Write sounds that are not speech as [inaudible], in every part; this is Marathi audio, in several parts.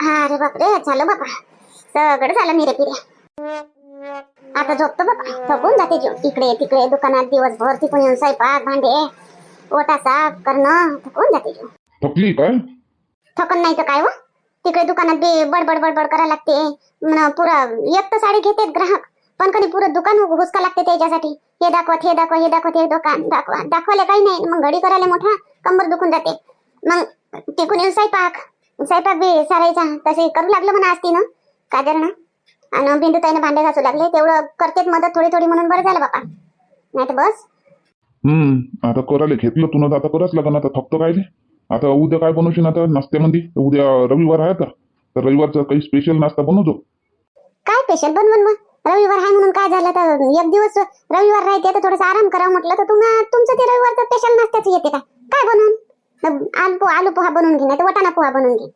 हा अरे बापरे झालं बाबा. सगळं झालं मिरे पिरे. आता झोपतो बाबा. थकून जाते जीव. इकडे तिकडे दुकानात दिवसभर तिकडून येऊन स्वयंपाक भांडे ओटा साफ करणं थकून जाते जीव. थकली काय? थकन नाही तर काय हो? तिकडे दुकानात बी बडबड बडबड करायला लागते. पुरं एक तर साडी घेते ग्राहक. पण कधी पुरं दुकान हुसका लागते त्याच्यासाठी. हे दाखवत हे दाखव हे दाखवत हे दुकान दाखवा. दाखवायला काही नाही. मग घडी करायला मोठा कंबर दुखून जाते. मग तिकून येऊन स्वयंपाक. स्वयंपाक बी सारायचा. तसे करू लागलं म्हणा असती ना काजर ना आणि बिंदुताईने भांडे घासू लागले. तेवढं करतेच मदत थोडी थोडी म्हणून बरं झालं बापा. नाही तर बस. हम्म आता करायला घेतलं तुला तर आता करावंच लागन आता थकतो काय ते? आता उद्या काय बनवशील आता? नाश्त्यामध्ये उद्या रविवार आहे का तर रविवारचा काही स्पेशल नाश्ता बनवतो काय स्पेशल बनवून मग? रविवार आहे म्हणून काय झालं? तर एक दिवस रविवार राहते. तर थोडंसं आराम करावं म्हटलं तर तुम्हा तुमचं ते रविवारचं स्पेशल नाश्त्याचं येते काय काय बनवून? आलू पोहा आलू पोहा बनवून घे नाही वाटाणा पोहा बनवून घे.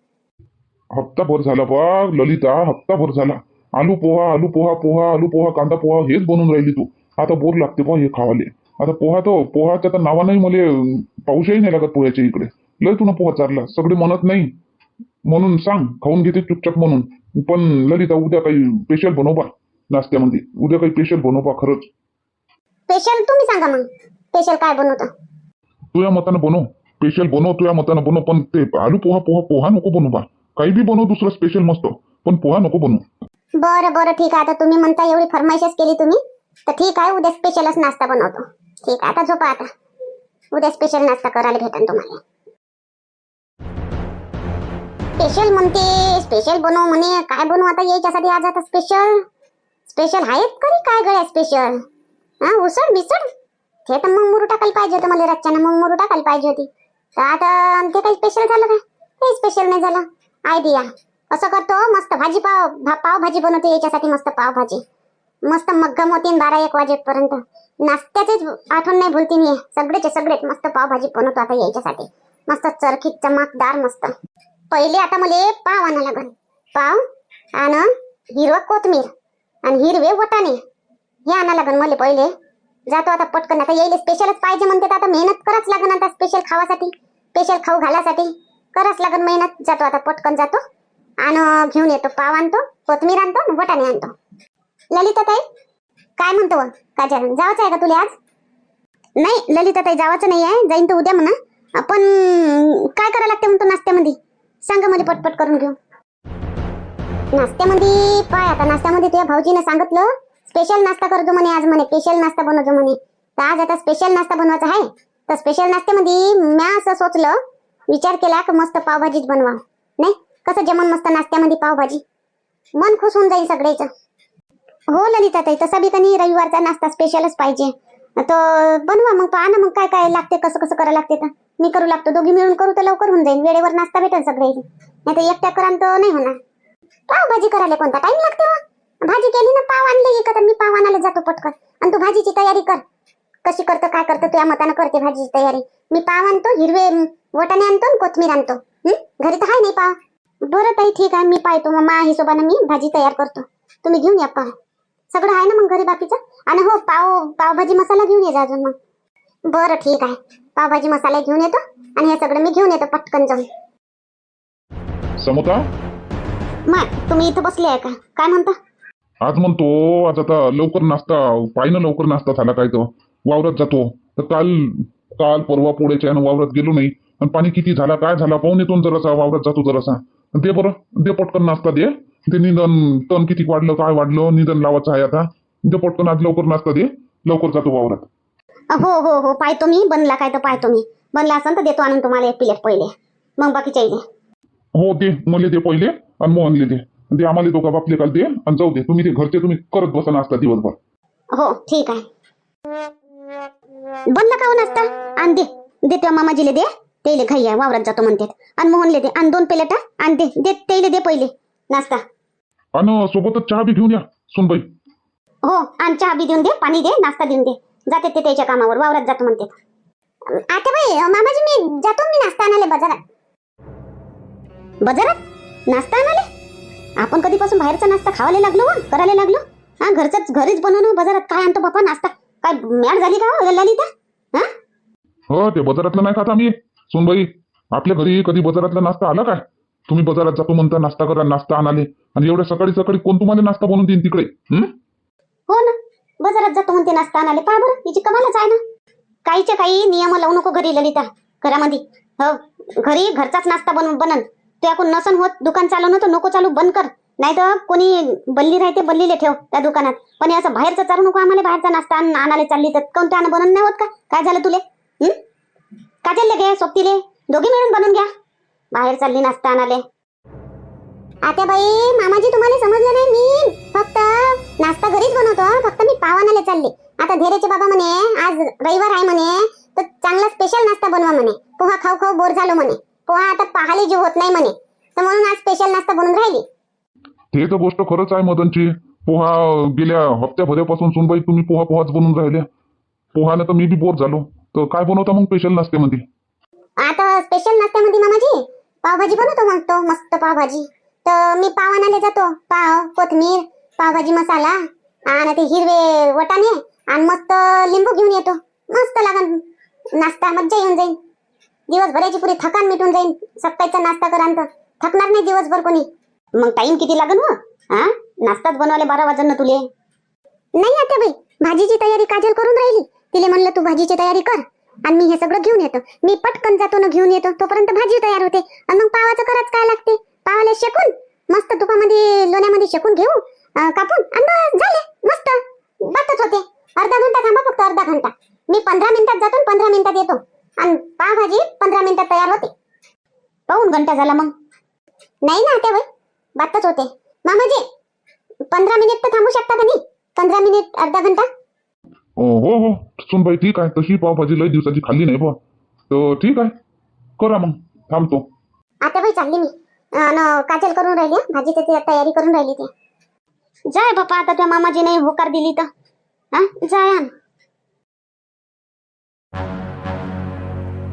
हप्ताभर झाला बा ललिता हप्ताभर झाला. आलू पोहा आलू पोहा पोहा आलू पोहा कांदा पोहा हेच बनवून राहिली तू. आता बोर लागते बा हे खावाले. आता पोहा तो पोहाच्या तर नावानंही मला पाऊसही नाही लागत पोह्याच्या इकडे. लय तुला पोहा चालला सगळे म्हणत नाही. म्हणून सांग खाऊन घेते चुपचाप म्हणून. पण ललिता उद्या काही स्पेशल बनव बा नाश्त्यामध्ये. उद्या काही स्पेशल बनव बा खरंच. स्पेशल तुम्ही सांगा मग स्पेशल काय बनवतो? तुझ्या मतानं बनव. स्पेशल बनव तुझ्या मतानं बनव. पण ते आलू पोहा पोहा पोहा नको बनवू बा. काही बी बनव दुसरं स्पेशल मस्त. पण पोहा नको बनवू. बरं बरं ठीक आहे. आता तुम्ही म्हणता एवढी फरमाईशच केली तुम्ही. तर ठीक आहे उद्या स्पेशलच नाश्ता बनवतो. ठीक आहे आता झोपा आता. उद्या स्पेशल नाश्ता करायला भेटेल तुम्हाला. स्पेशल म्हणते स्पेशल बनव म्हणे. काय बनवू आता? यायच्यासाठी आज आता स्पेशल स्पेशल आहेत कधी काय गळ्या स्पेशल हा उसळ मिसळ? ते तर मग मुरू टाकायला पाहिजे होतं मला रच्च्यानं. मग मुरू टाकायला पाहिजे होती. आता ते काही स्पेशल झालं काय काही स्पेशल नाही झालं. आयडिया असं करतो मस्त भाजी पाव भा पाव भाजी बनवते याच्यासाठी मस्त पाव भाजी मस्त मग्गम होतीन बारा एक वाजेपर्यंत. नाश्त्याचेच आठवण नाही भुलती मी. सगळेचे सगळेच मस्त पावभाजी बनवतो आता याच्यासाठी. मस्त चरखीत चमकदार मस्त. पहिले आता मला पाव आणा लागल पाव आणि हिरवा कोथमीर आणि हिरवे वटाणे. हे आणा लागन मला पहिले. जातो आता पटकन. आता येईल स्पेशलच पाहिजे म्हणते तर आता मेहनत कराच लागन आता स्पेशल खावासाठी. स्पेशल खाऊ घालासाठी. कराच लागन मेहनत. जातो आता पटकन जातो. आणि घेऊन येतो. पाव आणतो कोथमीर आणतो बटाणे वटाणे आणतो. ललिता ताई काय म्हणतो काजल जायचं आहे का तुला आज? नाही ललिता ताई जावाचं नाही आहे जाईन तू उद्या म्हणा. पण काय करायला लागते म्हणतो नाश्त्यामध्ये? सांगा मला पटपट करून घेऊ. नाश्त्यामध्ये पाय आता नाश्त्यामध्ये तुझ्या भाऊजीने सांगितलं स्पेशल नाश्ता करतो म्हणे आज म्हणे. स्पेशल नाश्ता बनवतो म्हणे. तर आज आता स्पेशल नाश्ता बनवायचा आहे. तर स्पेशल नाश्त्यामध्ये म्या असं सोचलं विचार केला की मस्त पावभाजीच बनवा नाही कसं जमन मस्त नाश्त्यामध्ये पावभाजी? मन खुश होऊन जाईल सगळ्याचं. हो ललिता ताई तसा बी कधी रविवारचा नाश्ता स्पेशलच पाहिजे. तर बनवा मग पहा ना मग काय काय लागते कसं कसं करायला लागते तर. मी करू लागतो दोघी मिळून करू तर लवकर होऊन जाईल. वेळेवर नाश्ता भेटेल सगळ्याची नाही तर एकट्या करान तर नाही होणार. पाव भाजी करायला कोणता टाइम लागते हो? भाजी केली ना पाव आणले का तर मी पाव आणायला जातो पटकन. आणि तू भाजीची तयारी कर. कशी करतो काय करतो तुझ्या मतानं करते भाजीची तयारी. मी पाव आणतो हिरवे वटाणे आणतो आणि कोथमीर आणतो? घरी तर आहे नाही पाव. बरं ताई ठीक आहे मी पाहतो. मग मा हिशोबानं मी भाजी तयार करतो. तुम्ही घेऊन या पाव सगळं आहे ना मग घरी बाकीचं? आणि हो पाव पावभाजी मसाला घेऊन ये अजून मग. बरं ठीक आहे. पावभाजी मसाला घेऊन येतो आणि हे सगळं मी घेऊन येतो पटकन जाऊन. समोता मग तुम्ही इथं बसले आहे का? काय म्हणता? आज म्हणतो आज आता लवकर नाश्ता ना लवकर नाश्ता झाला काय तो. वावरात जातो. तर काल काल परवा पोळ्याच्या यानं वावरात गेलो नाही. आणि पाणी किती झाला काय झाला पाहून येतो जरासा वावरात जातो जरासा. दे बरं दे पटकन नाश्ता दे. ते निधन तण किती वाढलं काय वाढलं निधन लावायचं आहे आता. दे पटकन आज लवकर नाश्ता दे. लवकर जातो वावरात. हो हो हो पाहतो मी. बनला काय तर पाहतो मी. बनला असेल तर देतो आणून तुम्हाला एक प्लेट पहिले. मग बाकीच्या हो दे. मला दे पहिले आणि मोहनले दे. दे आम्हाला दोघा बापले काल दे आणि जाऊ दे. तुम्ही ते घरचे तुम्ही करत बसा नाश्ता दिवसभर. हो ठीक आहे. बनला का हो नाश्ता? आण दे. दे त्या मामाजीले दे. तेले घाई आहे वावरात जातो म्हणते आणि मोहनले दे. आणि दोन प्लेट. आण दे. दे तेले दे पहिले. नाश्ता. आणि सोबतच चहा बी घेऊन या सुनबाई. हो आणि चहा बी देऊन दे पाणी दे नाश्ता देऊन दे. जाते ते त्याच्या कामावर वावरात जातो म्हणते आता बाई मामाजी मी जातो मी नाश्ता आणाले बाजारात? बाजारात? नाश्ता आणाले आपण कधीपासून बाहेरचा नाश्ता खावायला लागलो करायला लागलो? हा घरचाच घरीच बनवणं बाजारात काय आणतो बापा नाश्ता? काय मॅड झाली का हो, ललिता? हा? हो ते बाजारातलं नाही खात आम्ही सुनबाई. आपल्या घरी कधी बाजारातला नाश्ता आला काय? तुम्ही बाजारात जातो म्हणता नाश्ता करा नाश्ता आणाले. आणि एवढ्या सकाळी सकाळी कोण तुम्हाला नाश्ता बनवून देईन तिकडे? हं? हो ना. बाजारात जातो म्हणते नाश्ता आणाले. पहा बरं हिची कमालच आहे ना. काहीच्या काही नियम लावू नको घरी ललिता. घरामध्ये. हो घरी घरचाच नाश्ता बनव बनन. तू याकून नसन होत दुकान चालवणं तर नको चालू बंद कर. नाही तर कोणी बल्ली राहते बल्लीले ठेव त्या दुकानात. पण असं बाहेरचं चालू नको आम्हाला बाहेरचा नाश्ता आणायला चालली तर. कोणत्या आणून बनवून नाही होत का? काय झालं तुले? काय चालले गे सोबतीले? दोघी मिळून बनवून घ्या. बाहेर चालली नाश्ता आणाले आता बाई मामाजी तुम्हाला समजलं नाही मी. फक्त नाश्ता घरीच बनवतो फक्त मी पाव आणायला चालले. आता धीरेचे बाबा म्हणे आज रविवार आहे म्हणे तर चांगला स्पेशल नाश्ता बनवा म्हणे. पोहा खाऊ खाऊ बोर झालो म्हणे. पोहा आता पाहायला जीव होत नाही म्हणे. तर म्हणून आज स्पेशल नाश्ता बनवून राहिली. हे तर गोष्ट खरंच आहे मदनची. पोहा गेल्या हप्त्याभरापासून सुनबाई तुम्ही पोहा पोहाच बनवून राहिल्या पोहानं तर मी बी बोर झालो. तर काय बनवता मग स्पेशल नाश्त्यामध्ये? आता स्पेशल नाश्त्यामध्ये मामाजी पावभाजी बनवतो मग तो मस्त पावभाजी. तर मी पाव आणायला जातो पाव कोथमीर पावभाजी मसाला आणि ते हिरवे वटाणे आणि मस्त लिंबू घेऊन येतो. मस्त लागन नाश्ता मज्जा येऊन जाईल दिवसभराची पुरी थकान मिटून जाईल सकाळचा नाश्ता करान तर. थकणार नाही दिवसभर कोणी. मग टाइम किती लागन हो हा नाश्ताच बनवायला बारा वाजन ना तुले. नाही आता बाई भाजीची तयारी काजल करून राहिली. तिले म्हणलं तू भाजीची तयारी कर आणि मी हे सगळं घेऊन येतो. मी पटकन जातो ना घेऊन येतो. तोपर्यंत भाजी तयार होते. आणि मग पावाचं करत काय लागते? पावाला शेकून मस्त तुपामध्ये लोण्यामध्ये शेकून घेऊ अं, कापून आणि बस झाले. मस्त. बातच होते. अर्धा घंटा थांबा फक्त अर्धा घंटा. मी पंधरा मिनिटात जातो आणि पंधरा मिनिटात येतो. आणि पावभाजी पंधरा मिनिटात तयार होते. पाहून घंटा झाला मग. नाही ना त्या बाई. बातच होते. मामाजी पंधरा मिनिट तर थांबू शकता का नाही पंधरा मिनिट अर्धा घंटा? हो हो. सुनबाई ठीक आहे. तशी पावभाजी लई दिवसाची खाल्ली नाही बा तर ठीक आहे. करा मग. थांबतो. आता बाई चालली मी. अन काजल करून राहिली हं. भाजीची ते तयारी करून राहिली ती. जाय बापा आता त्या मामाजीने होकार दिली तर. हा जाय आण.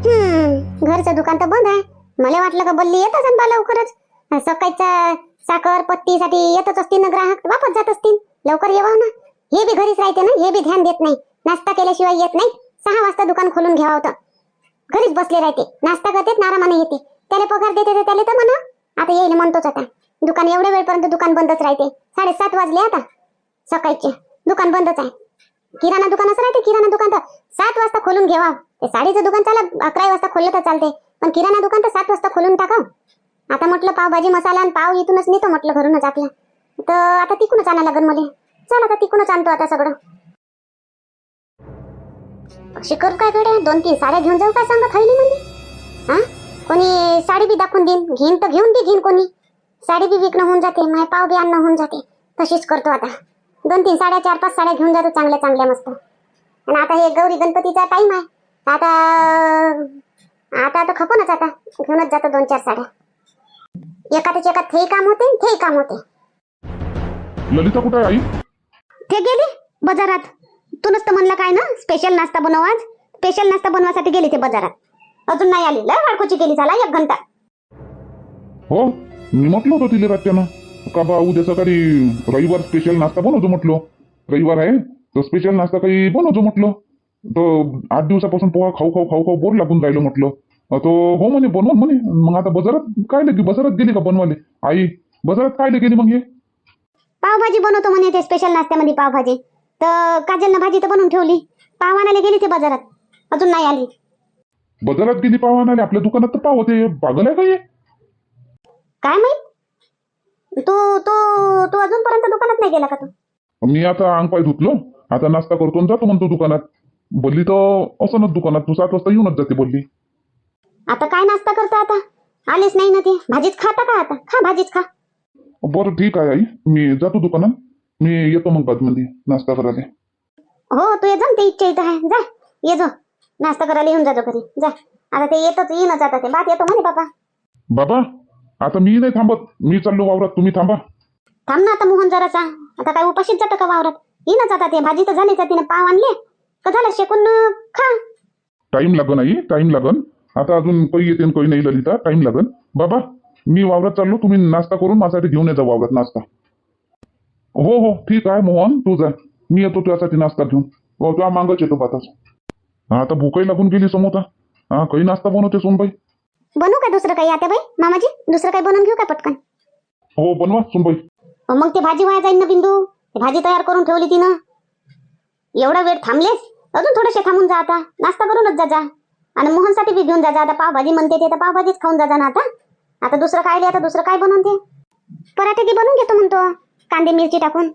हम्म घरचं दुकान तर बंद आहे. मला वाटलं का बल्ली येत असेल बा लवकरच. सकाळच्या साखर पत्तीसाठी येतच असतील ना ग्राहक वापस जात असतील. लवकर येवा ना. हे बी घरीच राहते ना हे बी ध्यान देत नाही. नाश्ता केल्याशिवाय येत नाही. सहा वाजता दुकान खोलून घ्यावं होतं. घरीच बसले राहते. नाश्ता करते नारामाने येते. त्याला पगार देते तर त्याला तर म्हणा. आता येईल म्हणतोच आता. दुकान एवढ्या वेळपर्यंत दुकान बंदच राहते. साडेसात वाजले आता. सकाळचे. दुकान बंदच आहे. किराणा दुकानच राहते किराणा दुकान तर सात वाजता खोलून घ्यावा. ते साडीचं दुकान चाला अकरा वाजता खोललं तर चालते. पण किराणा दुकान तर सात वाजता खोलून टाका आता म्हटलं पावभाजी मसाला आणि पाव इथूनच नेतो म्हटलं घरूनच आपल्या तर आता तिकूनच आणायला लागेल मला. चल आता तिकूनच आणतो आता सगळं. कशी करू काय गड्या? दोन तीन साड्या घेऊन जाऊ काय सांगा थैली म्हणजे हा? कोणी साडी बी दाखवून देईन. घेईन तर घेऊन बी घेईन कोणी. साडी बी विकणं होऊन जाते माय पाव बी आणणं होऊन जाते. तशीच करतो आता. दोन तीन साड्या चार पाच साड्या घेऊन जातो चांगल्या चांगल्या मस्त. आणि आता हे गौरी गणपतीचा टाइम आहे. आता आता आता खपूनच आता. घेऊनच जातो दोन चार साड्या. एकाच एकात हे काम होते ते काम होते. ललिता कुठे आहे आई? ते गेली बाजारात. तू नसतं म्हणलं काय ना स्पेशल नाश्ता बनव आज. स्पेशल नाश्ता बनवासाठी गेली ते बाजारात. अजून नाही आली लय वाळकोची गेली झाला एक घंटा. हो मी म्हटलं होतं तिला रात्यानं. का बा उद्या सकाळी रविवार स्पेशल नाश्ता बनवतो म्हटलं. रविवार आहे तर स्पेशल नाश्ता काही बनवतो म्हटलं. तर आठ दिवसापासून पोहा खाऊ खाऊ खाऊ खाऊ बोर लागून राहिलं म्हटलं. तो हो म्हणे बनवून म्हणे. मग आता बाजारात काय लगे बाजारात गेली का बनवाले आई बाजारात काय गेली मग हे? पावभाजी बनवतो म्हणे ते स्पेशल नाश्त्यामध्ये पावभाजी. तर काजलनं भाजी तर बनवून ठेवली. पाव आणायला गेली ते बाजारात. अजून नाही आली. बाजारात गेली पाव आणाले आपल्या दुकानात तर पाव होते. पागल आहे का हे? काय माहित? तू तू तू अजूनपर्यंत दुकानात नाही गेला का तू? मी आता अंग पाय धुतलो. आता नाश्ता करतो आणि जातो म्हणतो दुकानात. बोलली तर असं ना दुकानात. तू सात वाजता येऊनच जाते बोलली. आता काय नाश्ता करतो आता? आलीच नाही ना ती. भाजीच खाता का आता? खा भाजीच खा. बरं ठीक आहे आई. मी जातो दुकानात. मी येतो मग बादमध्ये. नाश्ता करायला. हो तू ये जा ते इच्छा इथं आहे. जा ये जो. नाश्ता करायला येऊन जातो घरी. जा. आता ते येतच येईनच आता ते. बात येतो म्हणे बाबा. बाबा आता मी नाही थांबत. मी चाललो वावरात. तुम्ही थांबा. थांब ना आता मोहन जरासा. आता काय उपाशीच जातं का वावरात? येईनच आता ते. भाजी तर झालीच आहे, तिने. पाव आणले का झालं? शेकून अं, खा. टाइम लागन आई. टाइम लागन. आता अजून काही येते काही नाही ललिता टाइम लागन. बाबा मी वावरात चाललो तुम्ही नाश्ता करून माझ्यासाठी घेऊन येजा वावरात नाश्ता. हो हो ठीक आहे मोहन तू जा. मी येतो तुझ्यासाठी नाश्ता घेऊन. हो तुझ्या मागच येतो बाताच आता भूकही लागून गेली समोता. हा काही नाश्ता बनवते सोनबाई. बनवू का दुसरं काही आता बाई मामाजी दुसरं काही बनवून घेऊ का पटकन? हो बनवा सुनबाई. मग ते भाजी वाया जाईन ना बिंदू. भाजी तयार करून ठेवली तिनं. एवढा वेळ थांबलेस? अजून थोडेसे थांबून जा आता. नाश्ता करूनच जा जा. आणि मोहनसाठी बी घेऊन जा आता पावभाजी म्हणते ते तर पावभाजीच खाऊन जा ना आता. आता दुसरं काय आता दुसरं काय बनवते? पराठे की बनवून घेतो म्हणतो कांदे मिरची टाकून.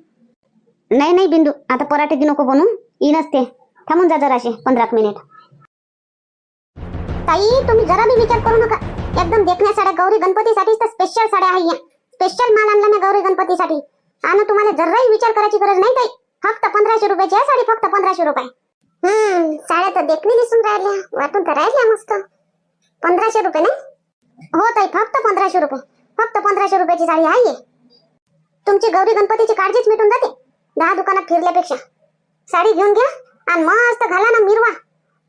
नाही नाही बिंदू आता पराठे की नको बनवून येईनच ते. थांबून जा जराशे पंधरा मिनिट. ताई तुम्ही जरा बी विचार करू नका. एकदम देखण्या साड्या गौरी गणपतीसाठीच तर स्पेशल साड्या आहे स्पेशल माल आणला मी गौरी गणपतीसाठी. आणि तुम्हाला जराही विचार करायची गरज नाही ताई. फक्त पंधराशे रुपयाची आहे साडी फक्त पंधराशे रुपये. हम्म साड्या तर देखणी दिसून राहिल्या. वाटून तर राहिल्या मस्त. पंधराशे रुपये नाही? हो ताई फक्त पंधराशे रुपये. फक्त पंधराशे रुपयाची साडी आहे. तुमची गौरी गणपतीची काळजीच मिटून जाते. दहा दुकानात फिरल्यापेक्षा. साडी घेऊन घ्या आणि मस्त घाला ना मिरवा.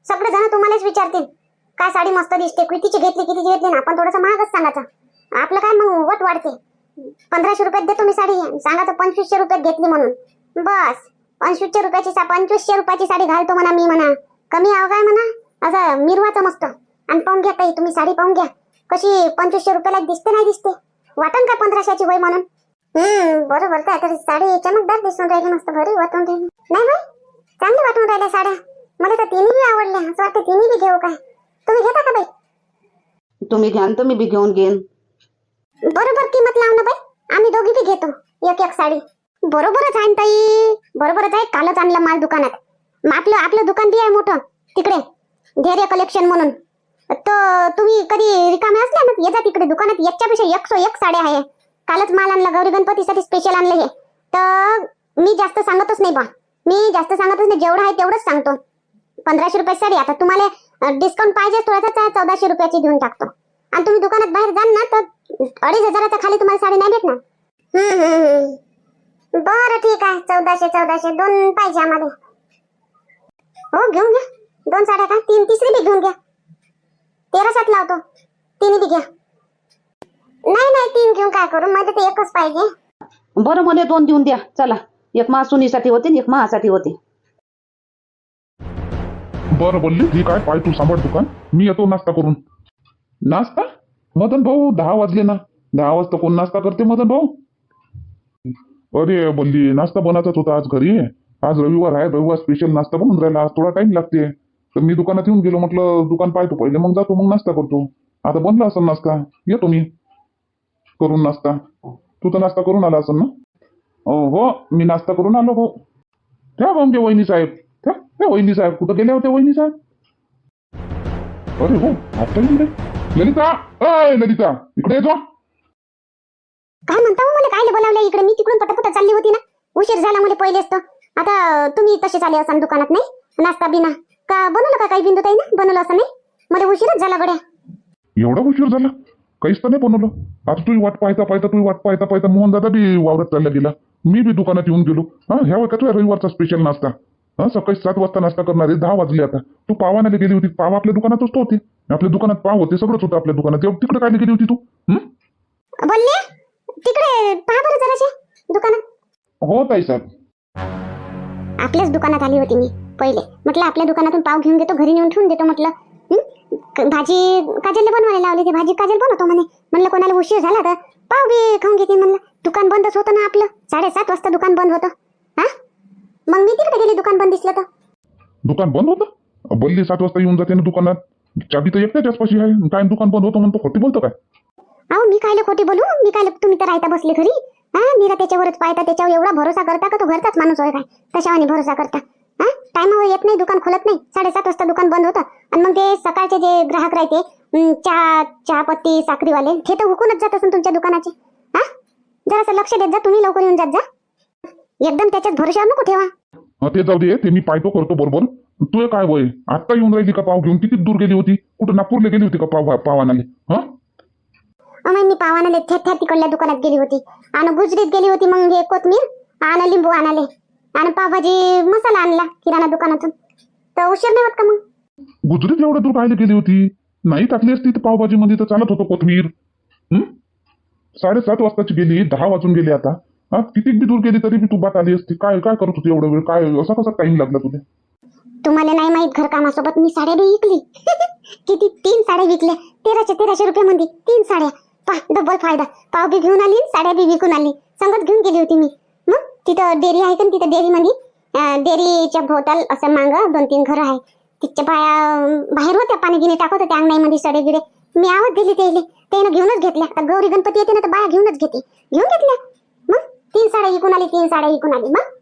सगळे जण तुम्हालाच विचारतील. काय साडी मस्त दिसते? कितीची घेतली कितीची घेतली? ना आपण थोडंसं महागच सांगायचं. आपलं काय मग वट वाढते. पंधराशे रुपयात देतो मी साडी. सांगायचं पंचवीसशे रुपयात घेतली म्हणून. बस. पंचवीसशे रुपयाची सा पंचवीसशे रुपयाची साडी घालतो म्हणा मी म्हणा. कमी आव काय म्हणा? असं मिरवाचं मस्त. आणि पाहून घ्या ताई तुम्ही साडी पाहून घ्या. कशी पंचवीसशे रुपयाला दिसते नाही दिसते? वाटन का पंधराशेची वय म्हणून? हम्म बरोबर काय तरी साडी चमकदार दिसून राहिली मस्त भरी वाटून राहिली. नाही बाई चांगली वाटून राहिल्या साड्या. मला तर तिन्ही बी आवडल्या. असं वाटतं तिन्ही बी घेऊ काय? तुम्ही घेता का बाई? तुम्ही घ्याल तर मी बी घेऊन घेईन. बरोबर किंमत लाव ना बाई. आम्ही दोघी बी घेतो. एक एक साडी. बरोबरच आहे ताई. बरोबरच आहे कालच आणलं माल दुकानात. मग आपलं आपलं दुकान बी आहे मोठं. तिकडे. धैर्य कलेक्शन म्हणून. तर तुम्ही कधी रिकामे असल्या ना येजा तिकडे दुकानात. एकच्यापेक्षा एकशो एक साड्या आहे. कालच माल आणला गौरी गणपतीसाठी स्पेशल आणलं हे. तर मी जास्त सांगतच नाही बा. मी जास्त सांगतच नाही. जेवढं आहे तेवढंच सांगतो. पंधराशे रुपये साडी. आता तुम्हाला डिस्काउंट पाहिजे थोडासा चौदाशे रुपयाची देऊन टाकतो. आणि तुम्ही दुकानात बाहेर जाल ना तर अडीच हजाराच्या खाली तुम्हाला साडी नाही भेटणार. बरं ठीक आहे. चौदाशे चौदाशे. दोन पाहिजे आम्हाला. हो घेऊन घ्या. दोन साड्या का? तीन तिसरी बी घेऊन घ्या. तेरा सात लावतो. तिन्ही बी घ्या. नाही नाही तीन घेऊन काय करू? मध्ये ते एकच पाहिजे. बरं मला दोन देऊन द्या. चला. एक महासुनीसाठी होते आणि एक महासाठी होते. बरं बोलली. ठीक आहे. पाय तू सांभाळ दुकान. मी येतो नाश्ता करून. नाश्ता? मदन भाऊ दहा वाजले ना. दहा वाजता कोण नाश्ता करते मदन भाऊ? अरे बोलली नाश्ता बनायचाच होता आज घरी. आज रविवार आहे रविवार स्पेशल नाश्ता बनून राहिला आज थोडा टाइम लागते. तर मी दुकानात येऊन गेलो म्हटलं दुकान पाहतो पहिले मग जातो मग नाश्ता करतो. आता बनला असेल नाश्ता येतो मी करून नाश्ता. तू तर नाश्ता करून आला असेल ना? हो हो मी नाश्ता करून आलो हो. त्या मग वहिनी साहेब त्या वहिनी साहेब कुठं गेले होते वहिनी साहेब? अरे हो आता ललिता अय ललिता इकडे येतो काय म्हणता हो, मला काय बोलावलं इकडे? मी तिकडून पटत चालली होती ना? उशीर झाला मला पहिलेच तर आता तुम्ही तसे चाले असाल दुकानात नाही? नाश्ता बिना. का बनवलं का काही बिंदू ताई ना? बनवलं असं नाही? मला उशीरच झाला गड्या. एवढा उशीर झाला? काहीच तर नाही बनवलं. आता तू वाट पाहता पाहता तू वाट पाहता पाहता मोहन दादा बी वावरात चालला गेला. मी बी दुकानात येऊन गेलो. हा ह्या तुझ्या रविवारचा स्पेशल नाश्ता? हा सकाळी सात वाजता नाश्ता करणारे दहा वाजले आता. तू पावानाला गेली होती पाव आपल्या दुकानातच तो होते. आपल्या दुकानात पाव होते सगळंच होतं आपल्या दुकानात. तिकडे काय गेली होती तू? बोलले? तिकडे पहा बरं जराशे. दुकानात? हो ताई साहेब. आपल्याच दुकानात आली होती मी पहिले. म्हटलं आपल्या दुकानातून पाव घेऊन घेतो घरी नेऊन ठेवून देतो म्हटलं. हं? क- भाजी काजलला बनवायला लावली ती भाजी काजल बनवतो म्हणे. म्हणलं कोणाला उशीर झाला तर पाव बी खाऊन घेते म्हणलं दुकान बंदच होतं ना आपलं. साडेसात वाजता दुकान बंद होतं. हा? मग मी तिकडे गेली दुकान बंद दिसलं तर. दुकान बंद होतं? बल्ली सात वाजता येऊन जाते ना दुकानात. चाबी तर एकट्याच्याच पाशी आहे. काय दुकान बंद होतं म्हणतो खोटी बोलतो काय? अहो मी कायले खोटी बोलू? मी कायले तुम्ही तर राहता बसले घरी. हा मीरा त्याच्यावरच पाहता त्याच्यावर एवढा भरोसा करता का तो घरचाच माणूस होय काय? कशावाने भरोसा करता? हा टायमावर येत नाही दुकान खोलत नाही. साडेसात वाजता दुकान बंद होतं. आणि मग ते सकाळचे जे ग्राहक राहते चहा चहा पत्ती साखरीवाले हे तर हुकूनच जात असेल तुमच्या दुकानाचे. हा? जरासं लक्ष देत जा तुम्ही लवकर येऊन जात जा. एकदम त्याच्याच भरोशावर नको ठेवा. ते जाऊ दे ते मी पाहतो करतो बरोबर. तू काय वय? आत्ता येऊन राहिली का पाव घेऊन? किती दूर गेली होती? कुठं नागपूरला गेली होती का पाव पावानाले? हा? अमय मी पावानाले थेट थेट तिकडल्या दुकानात गेली होती. आणि गुजरीत गेली होती मग हे कोथमीर आणि लिंबू आणाले. आणि पावभाजी मसाला आणला किराणा दुकानातून. तर उशीर नाही होत का मग? गुजरीत एवढ्या दूर पाहायला गेली होती. नाही टाकली असती तर पावभाजी मध्ये तर चालत होतं कोथमीर? साडेसात वाजताची गेली दहा वाजून गेली आता. हा किती बी दूर गेली तरी बी तू बात आली असती. काय काय करत होती एवढा वेळ? काय असा कसा टाइम लागला तुला? तुम्हाला नाही माहीत घरकामासोबत मी साड्या बी विकली. [laughs] किती? तीन साड्या विकल्या. तेराशे तेराशे रुपयामध्ये तीन साड्या. पा डबल फायदा. पाव बी घेऊन आली साड्या बी विकून आली. संगत घेऊन गेली होती मी. मग तिथं डेअरी आहे का तिथं डेअरीमध्ये? अं, डेअरीच्या भोवताल असं मांग दोन तीन घरं आहे. तिच्या बाया बाहेर होत्या पाणी गिनी टाकत होत्या अंगणाईमध्ये सडे गिडे मी आवाज दिली त्याला. त्यानं घेऊनच घेतल्या. आता गौरी गणपती येते ना तर बाया घेऊनच घेते. घेऊन घेतल्या. मग तीन साड्या विकून आली तीन साड्या विकून आली. मग?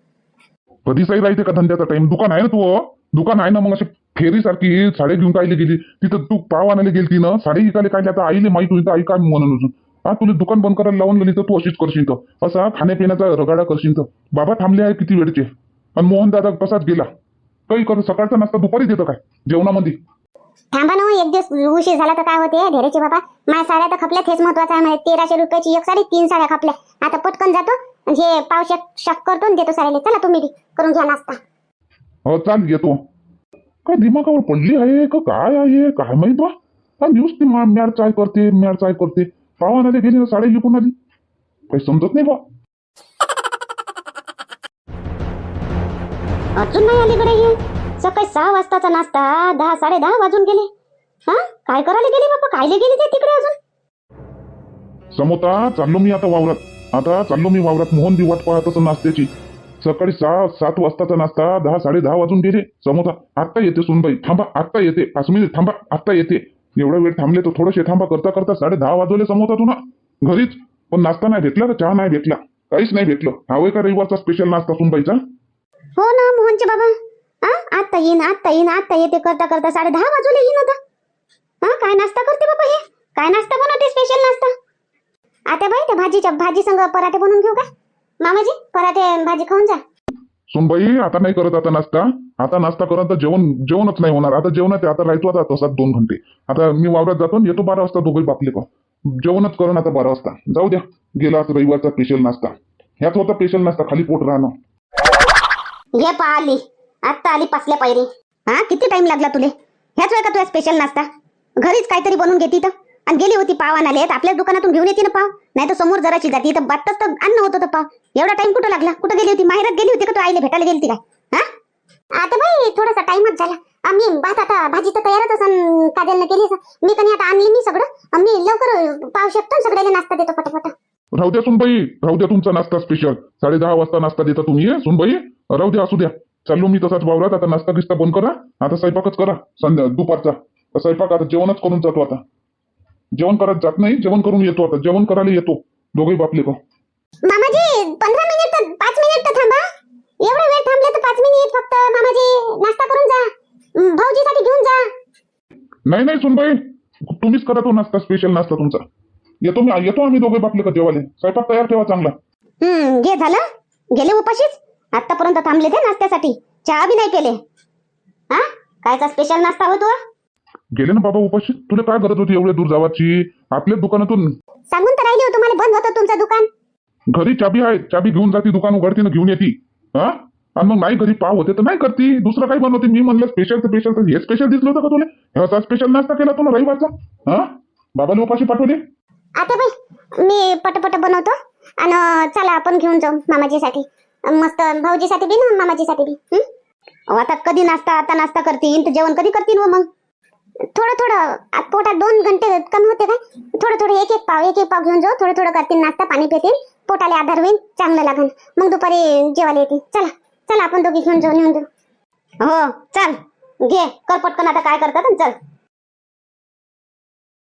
कधीचाही राहते का धंद्याचा टाइम दुकान आहे ना तू हो? दुकान आहे ना मग असे फेरीसारखी साडे घेऊन कायले गेली? तिथं तू पाव आणायला गेलती ना? साडे विकायला काय आता आईले माहीत होती तर आई काय म्हणून अजून? हा तुला दुकान बंद करायला लावून गेली तर तू अशीच करशील तर. असा खाण्यापिण्याचा रगाडा करशील तर. बाबा थांबले आहे किती वेळचे? आणि मोहन दादा तसाच गेला. काही कर सकाळचा नाश्ता दुपारी देतं काय? जेवणामध्ये. थांबा ना हो, एक दिवस उशीर झाला तर काय होते ढेरेचे बाबा? माझ्या साड्या तर खपल्या हेच महत्वाचं आहे तेराशे रुपयाची एक साडी तीन साड्या खपल्या. आता पटकन जातो हे पाव शक करतो आणि देतो साड्याला. चला तुम्ही बी करून घ्या नाश्ता. हो चाल येतो. काय दिमागावर पडली आहे का? काय आहे? काय माहीत बा? हा न्यूज ती चाय करते म्याड चाय करते. पाव आणायला गेली ना साडे विकून आली. काही समजत नाही बा. अजून नाही आली हे. सकाळी सहा वाजताचा नाश्ता दहा साडे दहा वाजून गेले. हा? काय करायला गेले बाबा कायले गेले ते तिकडे अजून? समोता चाललो मी आता वावरात. आता चाललो मी वावरात मोहन बी वाट पाहत असं नाश्त्याची. सकाळी सहा सात वाजताचा नाश्ता दहा साडे दहा वाजून गेले. समोसा आत्ता येते सुनबाई थांबा आत्ता येते. पाच मिनिट थांबा आत्ता येते. एवढा वेळ थांबले तर थोडेसे थांबा करता करता साडे दहा वाजवले समोसा तू ना घरीच. पण नाश्ता नाही भेटला तर चहा नाही भेटला. काहीच नाही भेटलं. हवंय का रविवारचा स्पेशल नाश्ता सुनबाईचा? हो ना मोहनचे बाबा. हा आता येईन आता येईन आता येते करता करता साडे दहा वाजवले येईन आता. हा काय नाश्ता करते बाबा हे? काय नाश्ता बनवते स्पेशल नाश्ता? आता बाई त्या भाजीच्या भाजी संग पराठे बनवून घेऊ का? मामाजी पराठे भाजी खाऊन जा. सुनबाई आता नाही करत आता नाश्ता. आता नाश्ता करत तर जेवण जेवणच नाही होणार. आता जेवणात आता राहतो आता तसाच दोन घंटे. आता मी वावरात जातो येतो बारा वाजता दोघे बापले का जेवणच करून आता बारा वाजता. जाऊ द्या. गेला आज रविवारचा स्पेशल नाश्ता. ह्याच होता स्पेशल नाश्ता. खाली पोट राहणं. घे पा आली आत्ता आली पासल्या पायरी. हा किती टाइम लागला तुले? ह्याच वेळ का तुझ्या स्पेशल नाश्ता? घरीच काहीतरी बनवून घेती तर. आणि गेली होती पाव आणाले आपल्याच दुकानातून घेऊन येते ना पाव. नाही तर समोर जराची जाती तर बातच तर अन्न होतं तर पाव. एवढा टाइम कुठं लागला? कुठं गेली होती? माहेरात गेली होती का तू आईला भेटायला गेली काय? हा? आता बाई थोडासा टाइमच झाला. आम्ही भात आता भाजी तर तयारच असं काजलनं केली मी कधी आता आणली मी सगळं. आम्ही लवकर पाव शकतो सगळ्याला नाश्ता देतो पटापट. राहू द्या सुनबाई. राहू द्या तुमचा नाश्ता स्पेशल साडे दहा वाजता नाश्ता देता तुम्ही सुनबाई. राहू द्या असू द्या. चाललो मी तसाच वावरात. आता नाश्ता बिस्ता बंद करा. आता स्वयंपाकच करा. संध्या दुपारचा. स्वयंपाक आता जेवणच करून जातो आता. जेवण करत जात नाही जेवण करून येतो आता. जेवण करायला येतो. दोघे बापले का मामाजी पंधरा मिनिट तर पाच मिनिट तर थांबा. एवढा वेळ थांबले तर पाच मिनिट फक्त. मामाजी नाश्ता करून जा. भाऊजीसाठी घेऊन जा. नाही नाही सुनबाई. तुम्हीच करा तो नाश्ता स्पेशल नाश्ता तुमचा. येतो मी येतो आम्ही दोघे बापले का जेवाले स्वयंपाक तयार ठेवा चांगला. हम्म घे झालं. गेले उपाशीच? आतापर्यंत थांबले ते नाश्त्यासाठी. चहा बी नाही केले हा? कायचा स्पेशल नाश्ता होतो गेले ना बाबा उपाशी? तुला काय गरज होती एवढ्या दूर जावाची? आपल्या दुकानातून. सांगून तर राहिले हो तुम्हाला बंद होतं तुमचं दुकान. घरी चाबी आहे चाबी घेऊन जाती दुकान उघडती ना घेऊन येते. हा? आणि मग नाही घरी पाव होते तर नाही करती. दुसरं काही बनवते? मी म्हणलं स्पेशल तर स्पेशल तर हे स्पेशल दिसलं होतं का तुला? ह्याचा स्पेशल नाश्ता केला तुला रविवारचा? हा? बाबाला उपाशी पाठवले? आता बाई मी पटपट बनवतो. आणि चला आपण घेऊन जाऊ मामाजीसाठी. मस्त भाऊजीसाठी बी ना मामाजीसाठी बी. हं? अहो, आता कधी नाश्ता आता नाश्ता करतील तर जेवण कधी करतील व मग? थोडं थोडं पोटात दोन घंटे कमी होते काय? थोडं थोडं एक एक पाव एक एक पाव घेऊन जाऊ थोडं थोडं करतील नाश्ता पाणी पितील पोटाला आधार होईल चांगलं लागेल मग दुपारी जेवायला येतील चला चला आपण दोघी घेऊन जाऊ नेऊन देऊ हो चल घे कर पटकन आता काय करतात चल.